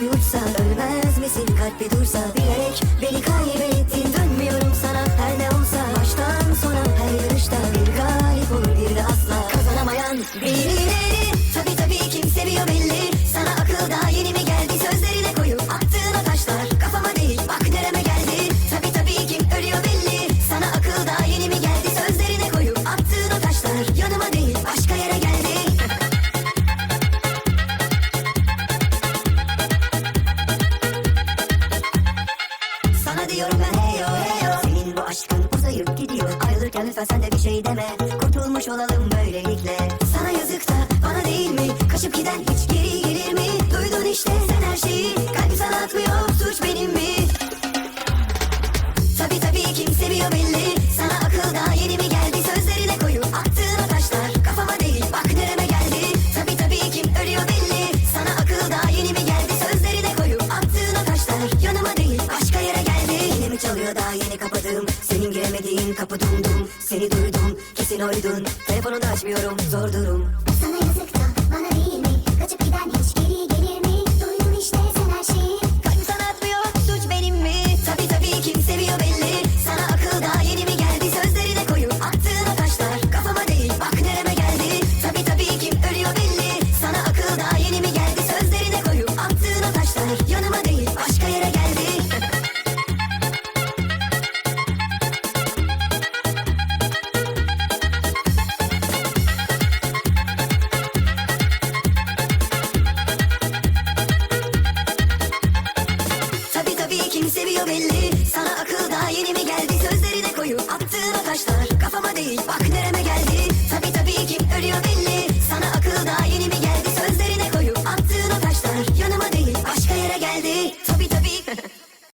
bir uçsa Ölmez misin? Kalbi dursa Bilerek beni kaybettin. Dönmüyorum sana her ne olsa Baştan sona. Her yarışta Bir galip olur bir de asla Kazanamayan birine Sana diyorum ben heyo heyo Senin bu aşkın uzayıp gidiyor. Ayrılırken lütfen sen de bir şey deme. Kurtulmuş olalım böylelikle. Sana yazık da bana değil mi? Kaçıp giden hiç geri gelir mi? Duydun işte sen her şeyi. Kalbim sana atmıyor. Suç benim mi yeni kapadım. Senin giremediğin kapı dumdum Seni duydum kesin oydun. Telefonu da açmıyorum zor durum you believe.